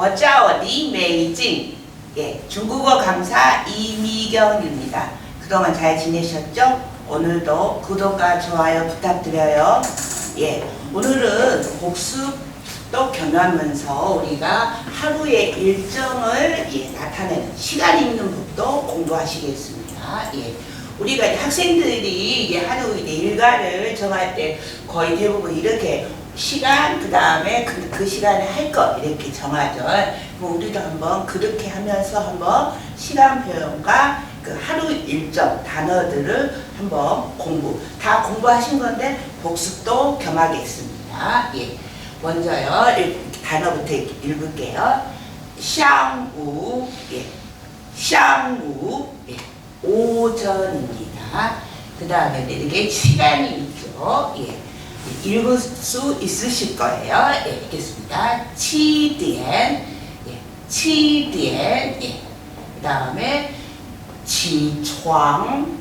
워짜워리 메이징 예, 중국어 강사 이미경입니다. 그동안 잘 지내셨죠? 오늘도 구독과 좋아요 부탁드려요. 예, 오늘은 복습도 겸하면서 우리가 하루의 일정을 예, 나타내는 시간 읽는 법도 공부하시겠습니다. 예. 우리가 학생들이 이제 하루 일과를 정할 때 거의 대부분 이렇게 시간 그 다음에 그, 그 시간에 할 것 이렇게 정하죠. 그럼 우리도 한번 그렇게 하면서 한번 시간 표현과 그 하루 일정 단어들을 한번 공부 다 공부하신 건데 복습도 겸하겠습니다. 예. 먼저요 일- 단어부터 읽- 읽을게요. 샹우 예. 샹우 예. 오전입니다. 그 다음에 이렇게 시간이 있죠. 예. 읽을 수 있으실 거예요. 예, 읽겠습니다. 7点, 예, 7点, 예. 그 다음에 起床,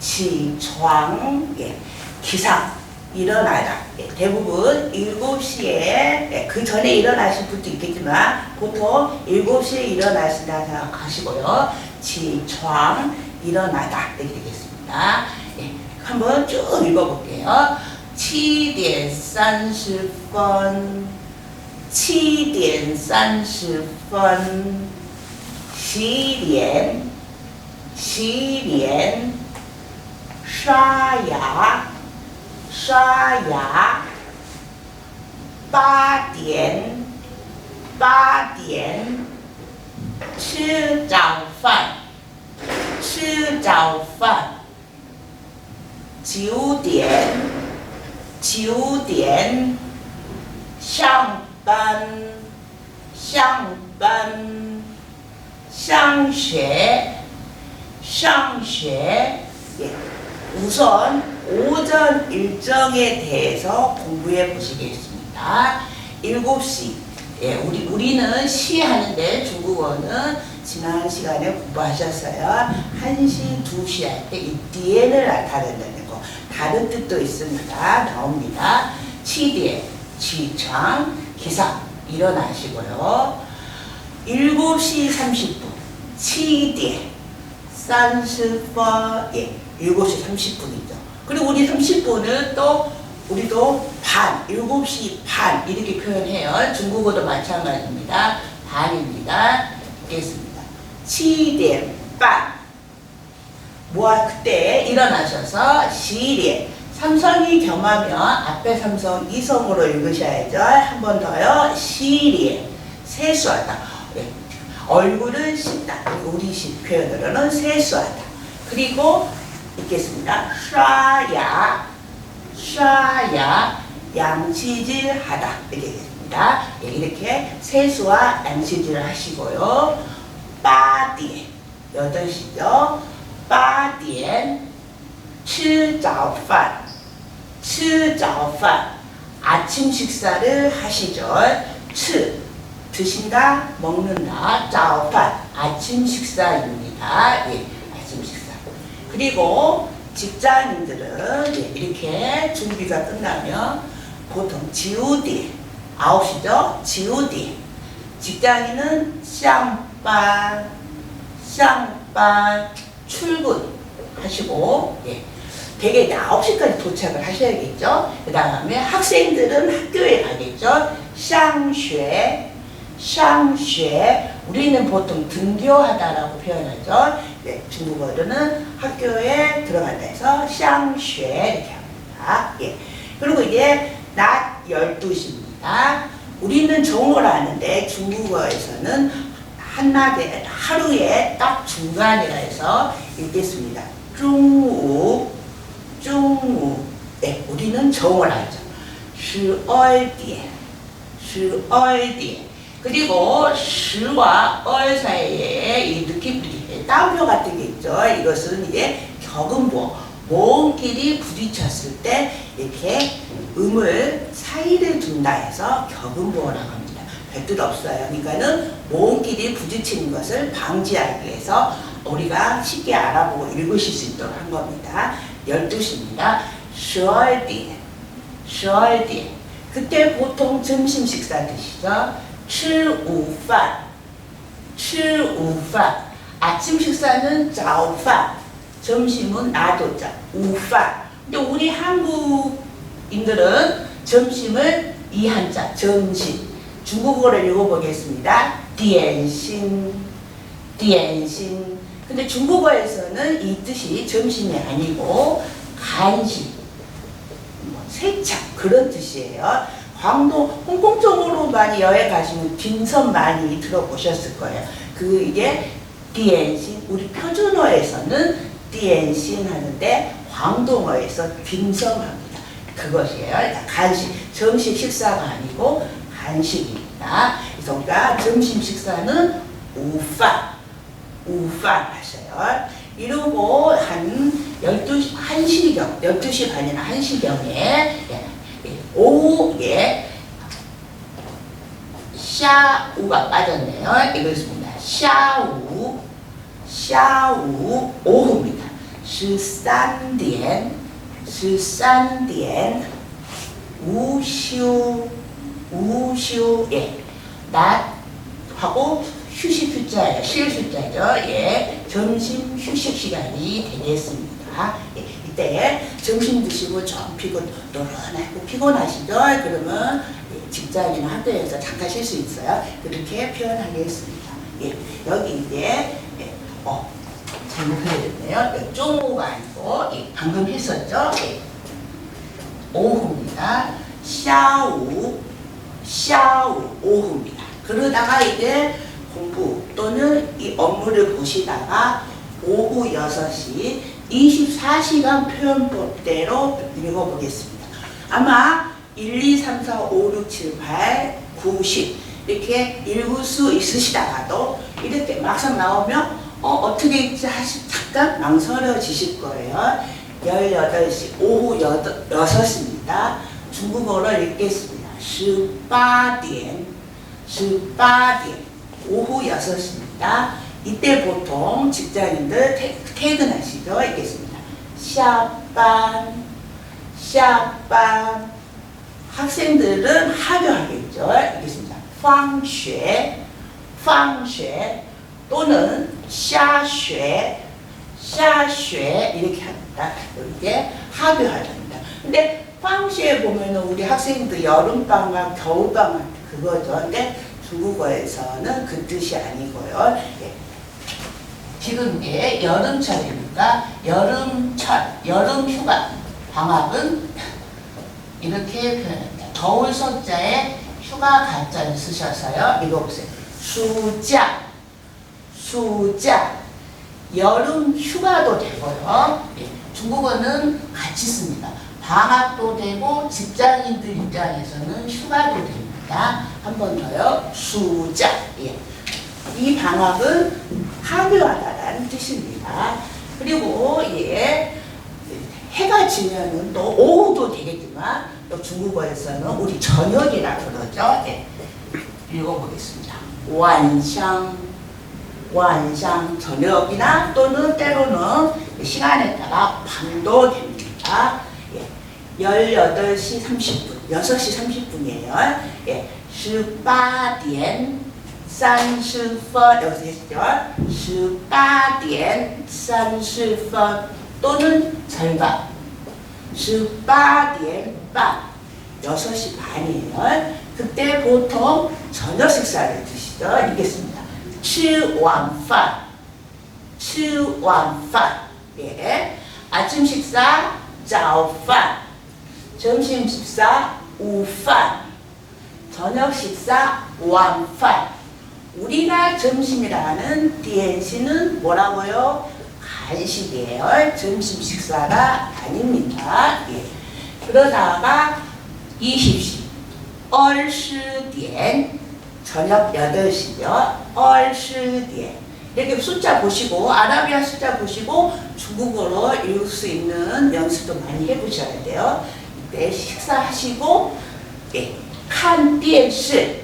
起床, 예, 기상, 일어나다. 예, 대부분 7시에, 예, 그 전에 일어나실 분도 있겠지만, 보통 7시에 일어나신다 생각하시고요. 起床, 일어나다. 이렇게 되겠습니다. 예, 한번 쭉 읽어볼게요. 七点三十分，七点三十分，洗脸，洗脸，刷牙，刷牙，八点，八点，吃早饭，吃早饭，九点。九点上班，上班，上学，上学. 예. 우선 오전 일정에 대해서 공부해 보시겠습니다. 7시. 예, 우리, 우리는 시 하는데 중국어는 지난 시간에 공부하셨어요. 1시, 2시 할 때 이 뒤에를 나타낸다는 거. 다른 뜻도 있습니다. 나옵니다. 치대, 지청, 기상 일어나시고요. 7시 30분 치대 산스퍼예 7시 30분이죠. 그리고 우리 30분은 또 우리도 반, 7시 반 이렇게 표현해요. 중국어도 마찬가지입니다. 반입니다. 보겠습니다. 7点半 반. 뭐 그때 일어나셔서 시리에 삼성이 겸하면 앞에 삼성 이성으로 읽으셔야죠. 한 번 더요. 시리에 세수하다. 예. 얼굴을 씻다. 우리식 표현으로는 세수하다. 그리고 읽겠습니다. 샤야, 샤야, 양치질하다. 이렇게 됩니다. 예, 이렇게 세수와 양치질을 하시고요. 빠디에 8시죠. 八点吃早饭，吃早饭 아침 식사를 하시죠. 吃 드신다, 먹는다, 早饭 아침 식사입니다. 예, 아침 식사. 그리고 직장인들은 예, 이렇게 준비가 끝나면 보통 지우디 9시죠. 지우디 직장인은 上班 쌍반 출근 하시고 예. 되게 이제 9시까지 도착을 하셔야겠죠. 그 다음에 학생들은 학교에 가겠죠. 쌍쉐, 쌍쉐. 우리는 보통 등교하다라고 표현하죠. 네, 중국어로는 학교에 들어간다 해서 쌍쉐 이렇게 합니다. 예. 그리고 이제 낮 12시입니다. 우리는 정오를 하는데 중국어에서는 한낮에 하루에 딱 중간이라 해서 읽겠습니다. 중우, 중우. 네, 우리는 정을 하죠. 12点, 12点. 그리고 10와 얼 사이에 이 느낌들이 따옴표 같은 게 있죠. 이것은 이제 격음보. 모음끼리 부딪혔을 때 이렇게 음을 사이를 둔다 해서 격음보라고 합니다. 별뜻 없어요. 그러니까는 모음끼리 부딪히는 것을 방지하기 위해서 우리가 쉽게 알아보고 읽으실 수 있도록 한 겁니다. 12시입니다. 12点, 12点. 그때 보통 점심 식사 드시죠? 吃午饭吃午饭 아침 식사는 早饭 점심은 나도자 우饭근데 우리 한국인들은 점심을 이 한자 점심 중국어를 읽어보겠습니다. 디엔신, 디엔신. 근데 중국어에서는 이 뜻이 점심이 아니고 간식, 뭐 세척 그런 뜻이에요. 광동, 홍콩 쪽으로 많이 여행 가시면 빈섬 많이 들어보셨을 거예요. 그게 디엔신, 우리 표준어에서는 디엔신 하는데 광동어에서 빈섬 합니다. 그것이에요. 간식, 점심 식사가 아니고 간식입니다. 그래서 우리가 점심 식사는 우파, 우파 하셔요. 이러고 한 12시, 1시경, 12시 반이나 1시경에 예, 오후에 샤우가 빠졌네요. 이것입니다. 샤우, 샤우 오후입니다. 13点, 13点, 우슈 우슈 예. 낮하고 휴식 숫자예요. 쉴 숫자죠. 예. 점심 휴식 시간이 되겠습니다. 예. 이때 점심 드시고 좀 피곤 노련하고 피곤하시죠? 그러면 예, 직장이나 학교에서 잠깐 쉴 수 있어요. 그렇게 표현하겠습니다. 예. 여기 이제 예. 어, 잘못해야겠네요. 쪼무가 아니고 예, 방금 했었죠. 예. 오후입니다. 샤우 샤우 오후입니다. 그러다가 이제 공부 또는 이 업무를 보시다가 오후 6시 24시간 표현법대로 읽어보겠습니다. 아마 1, 2, 3, 4, 5, 6, 7, 8, 9, 10 이렇게 읽을 수 있으시다가도 이렇게 막상 나오면 어, 어떻게 읽지 하시 잠깐 망설여지실 거예요. 18시, 오후 6시입니다. 중국어로 읽겠습니다. 18点, 18点, 오후 6시입니다. 이때 보통 직장인들 퇴, 퇴근하시죠? 읽겠습니다. 下班, 下班. 학생들은 하교하겠죠? 읽겠습니다. 放学, 放学 또는 下学, 下学 이렇게 합니다. 이렇게 하교하랍니다. 근데 방시에 보면은 우리 학생들 여름방학, 겨울방학 그거죠. 근데 중국어에서는 그 뜻이 아니고요. 예. 지금 이게 여름철이니까 여름철, 여름휴가, 방학은 이렇게 표현합니다. 겨울 서자에 휴가 가자를 쓰셔서요. 읽어보세요. 수자, 수자, 여름 휴가도 되고요. 예. 중국어는 같이 씁니다. 방학도 되고 직장인들 입장에서는 휴가도 됩니다. 한 번 더요. 수자. 예. 이 방학은 하교하다라는 뜻입니다. 그리고 예. 해가 지면은 또 오후도 되겠지만 또 중국어에서는 우리 저녁이라 그러죠. 예. 읽어보겠습니다. 완상 완상 저녁이나 또는 때로는 시간에 따라 밤도 됩니다. 예. 18시 30분, 6시 30분이에요. 예. 18点 30분 여기서 했죠. 18点 30분 또는 절반 18点 반 6시 반이에요. 그때 보통 저녁 식사를 드시죠. 읽겠습니다. 吃晚饭吃晚饭 예. 아침 식사 早饭 점심 식사 우판 저녁 식사 완판 우리나라 점심이라는 DNC는 뭐라고요? 간식이에요. 점심 식사가 아닙니다. 예. 그러다가 20시 얼시디엔 저녁 8시죠. 얼시디엔 이렇게 숫자 보시고 아라비아 숫자 보시고 중국어로 읽을 수 있는 연습도 많이 해보셔야 돼요. 네, 식사하시고 네, 칸电视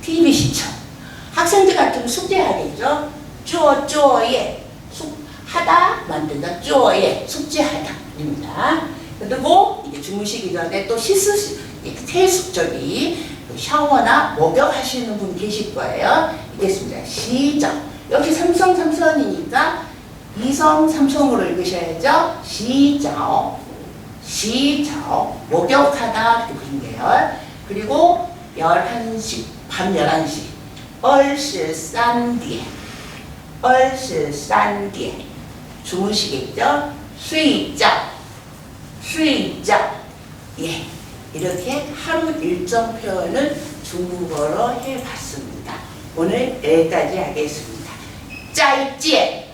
TV 시청. 학생들 같은 숙제하겠죠. 쪼쪼예 하다 만든다. 쪼예 숙제하다입니다. 그리고 이제 주무시기 전에 또 씻으시 세습적이 예, 그 샤워나 목욕하시는 분 계실 거예요. 읽겠습니다. 시작. 여기 삼성 삼선이니까 이성 삼성으로 읽으셔야죠. 시작. 시적 목욕하다. 이렇게 부른대요. 그리고 11시 밤 11시. 얼실산디에. 얼실산디에. 주무시겠죠? 수이자. 수이자. 예. 이렇게 하루 일정 표현을 중국어로 해봤습니다. 오늘 여기까지 하겠습니다. 짜이찌에.